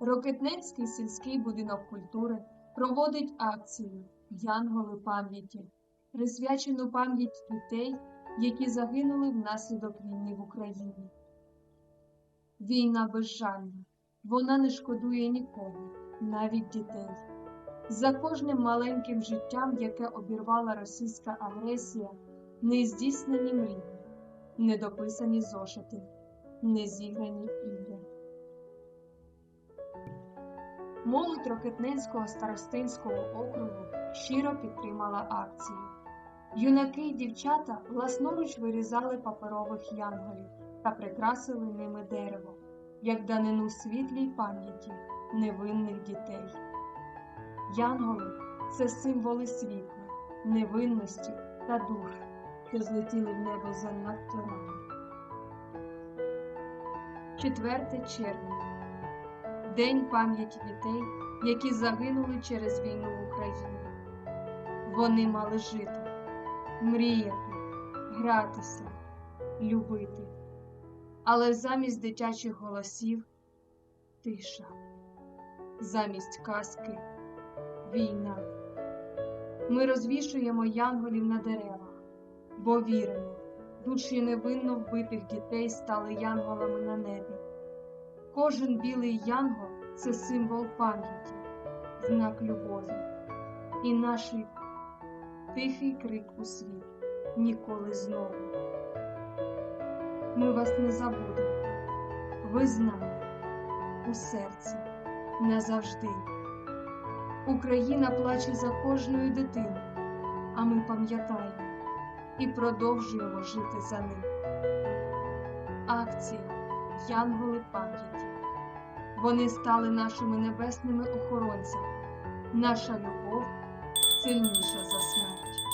Рокетненський сільський будинок культури проводить акцію Янголи пам'яті, присвячену пам'ять дітей, які загинули внаслідок війни в Україні. Війна безжальна, вона не шкодує нікого, навіть дітей. За кожним маленьким життям, яке обірвала російська агресія, нездійснені мрії, недописані зошити, незіграні ігри. Молодь Рокетненського старостинського округу щиро підтримала акцію. Юнаки й дівчата власноруч вирізали паперових янголів та прикрасили ними дерево, як данину світлій пам'яті невинних дітей. Янголи це символи світла, невинності та дух, що злетіли в небо занадто рано. 4 червня День пам'яті дітей, які загинули через війну в Україні. Вони мали жити, мріяти, гратися, любити. Але замість дитячих голосів тиша, замість казки війна. Ми розвішуємо янголів на деревах, бо віримо, душі невинно вбитих дітей стали янголами на небі. Кожен білий янгол це символ пам'яті, знак любові і наш тихий крик у світ ніколи знову. Ми вас не забудемо, ви з нами у серці назавжди. Україна плаче за кожною дитиною, а ми пам'ятаємо і продовжуємо жити за ним. Акція Янголи пам'яті. Вони стали нашими небесними охоронцями. Наша любов сильніша за смерть.